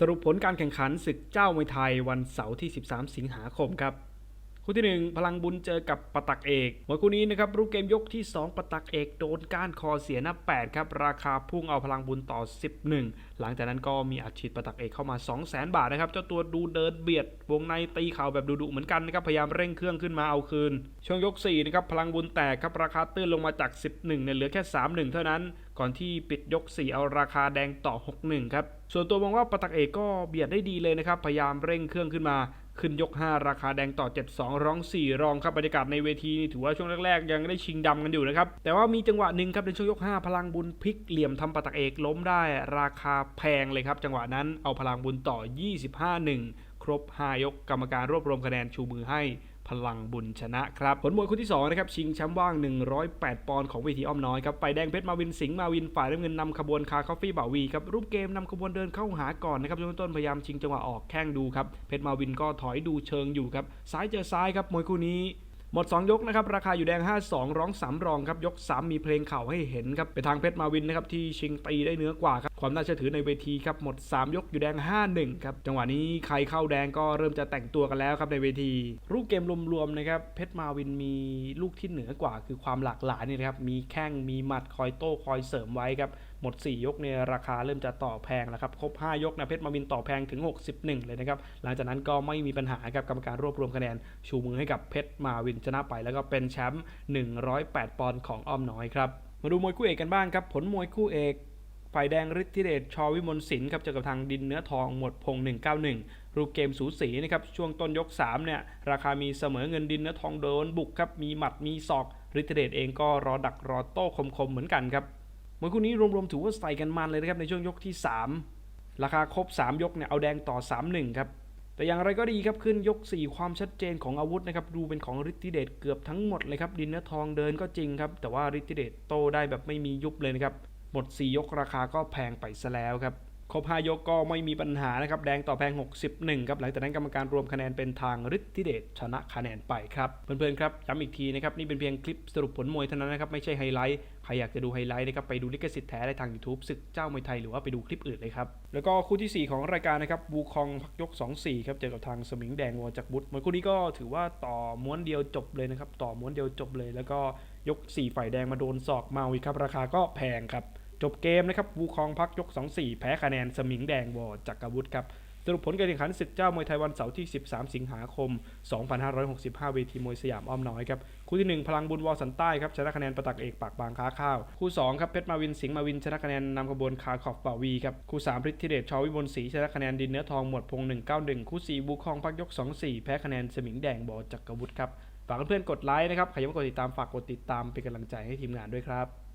สรุปผลการแข่งขันศึกเจ้ามวยไทยวันเสาร์ที่ 13 สิงหาคมครับคู่ที่ 1 พลังบุญเจอกับปะตักเอกมวยคู่นี้นะครับรูปเกมยกที่ 2ปะตักเอกโดนก้านคอเสียหน้า8ครับราคาพุ่งเอาพลังบุญต่อ 11 หลังจากนั้นก็มีอัดฉีดปะตักเอกเข้ามา 200,000บาทนะครับเจ้าตัวดูเดินเบียด วงในตีเข่าแบบดุๆเหมือนกันนะครับพยายามเร่งเครื่องขึ้นมาเอาคืน ช่วงยก4นะครับพลังบุญแตกครับราคาตื้นลงมาจาก 11เนี่ยเหลือแค่ 31 เท่านั้น ก่อนที่ปิดยก 4 เอาราคาแดงต่อ 61 ครับ ส่วนตัวมองว่าปตักเอกก็เบียดได้ดีเลยนะครับ พยายามเร่งเครื่องขึ้นมา ขึ้นยก 5 ราคาแดงต่อ 72 ร้อง 4 รองครับบรรยากาศในเวทีนี่ถือว่าช่วงแรกๆ ยังได้ชิงดำกันอยู่นะครับ แต่ว่ามีจังหวะหนึ่งครับในช่วงยก 5 พลังบุญพลิกเหลี่ยมทำปตักเอกล้มได้ ราคาแพงเลยครับ จังหวะนั้นเอาพลังบุญต่อ 25-1 ครบ 5 ยกกรรมการรวบรวมคะแนนชูมือให้ พลังบุญชนะครับ ผลมวยคู่ที่2นะครับชิงแชมป์ว่าง 108 ปอนด์ของเวทีอ้อมน้อยครับฝ่ายแดงเพชรมาวินสิงห์มาวินฝ่ายน้ำเงินนำขบวนคาคอฟฟี่บ่าวีครับรูปเกมนำขบวนเดินเข้าหาก่อนนะครับช่วงต้นพยายามชิงจังหวะออกแข้งดูครับเพชรมาวินก็ถอยดูเชิงอยู่ครับซ้ายเจอซ้ายครับมวยคู่นี้หมด 2 ยกนะครับ ราคาอยู่แดง 5-2 ร้อง 3 รองครับ ยก 3 มีเพลงเข่าให้เห็นครับ ไปทางเพชรมาวินนะครับที่ชิงตีได้เนื้อกว่าครับ ความน่าเชื่อถือในเวทีครับหมด 3 ยกอยู่แดง 5-1 ครับ จังหวะนี้ใครเข้าแดงก็เริ่มจะแต่งตัวกันแล้วครับในเวที รูปเกมรวมๆนะครับเพชรมาวินมีลูกที่เหนือกว่า คือความหลากหลายนี่นะครับมีแข้งมีหมัดคอยโต้คอยเสริมไว้ครับหมด 4 ยกเนี่ยราคาเริ่มจะต่อแพงแล้วครับครบ 5 ยกนะเพชรมาวินต่อแพงถึง 61 เลยนะครับหลังจากนั้นก็ไม่มีปัญหาครับกรรมการรวบรวมคะแนนชูมือให้กับเพชรมาวินชนะไป แล้วก็เป็นแชมป์108 ปอนด์ของอ้อมน้อยครับมาดูมวยคู่เอกกันบ้างครับผลมวยคู่เอก ฝ่ายแดงฤทธิเดชชอวิมลศิลป์ครับเจอกับทางดินเนื้อทองหมดพง 191 รูปเกมสูสีนะครับช่วงต้นยก3เนี่ยราคามีเสมอเงินดินเนื้อทองโดนบุกครับมีหมัดมีศอกฤทธิเดชเองก็รอดักรอโต้คมๆเหมือนกันครับมวยคู่นี้รวมๆถือว่าใส่กันมันเลยนะครับในช่วงยกที่ 3 ราคาครบ 3 ยกเนี่ยเอาแดงต่อ 3-1 ครับแต่อย่างไรก็ดีครับขึ้นยก 4 ความชัดเจนของอาวุธนะครับดูเป็นของฤทธิเดชเกือบทั้งหมดเลยครับดินเนื้อทองเดินก็จริงครับแต่ว่าฤทธิเดชโตได้แบบไม่มียุบเลยนะครับ บท 4 ยกราคาก็แพงไปซะแล้วครับ ครบ5ยกก็ไม่มีปัญหานะครับ แดงต่อแพง 61 ครับหลังจากนั้นกรรมการรวมคะแนนเป็นทางฤทธิเดชชนะคะแนนไปครับเพื่อนๆครับย้ำอีกทีนะครับนี่เป็นเพียงคลิปสรุปผลมวยเท่านั้นนะครับไม่ใช่ไฮไลท์ใครอยากจะดูไฮไลท์นะครับไปดูลิขสิทธิ์แท้ได้ทาง YouTube ศึกเจ้ามวยไทยหรือว่าไปดูคลิปอื่นเลยครับแล้วก็คู่ทีสี่4 ของรายการนะครับบูคองพักยก 2-4ครับเจอกับทางสมิงแดงวอจากบุตรมวยคู่นี้ก็ถือว่าต่อม้วนเดียวจบเลยนะครับต่อม้วนเดียวจบเลย แล้วก็ยก 4 ฝ่ายแดงมาโดนศอกเมาอีกครับราคาก็แพงครับ จบเกมนะครับวูคองพักยก 2-4 แพ้คะแนนสมิงแดงวอจักรวุฒิครับสรุปผลการแข่งขันศึกเจ้ามวยไทยวันเสาร์ที่ 13 สิงหาคม 2565 เวทีมวยสยามอ้อมน้อยครับ คู่ที่ 1 พลังบุญวอสันใต้ครับ ชนะคะแนนประตักเอกปากบางค้าข้าว คู่ 2 ครับเพชรมาวินสิงห์มาวินชนะคะแนนนำขบวนคาขอบป่าวีครับ คู่ 3 พฤทธิเดชชอวิบลศรีชนะคะแนนดินเนื้อทองหมวดพง 191 คู่ 4 บูคองพักยก 2-4 แพ้คะแนนสมิงแดงบอจักรวุฒิครับ ฝากเพื่อนๆกดไลค์นะครับ ใครยังไม่กดติดตามฝากกดติดตามเป็นกำลังใจให้ทีมงานด้วยครับ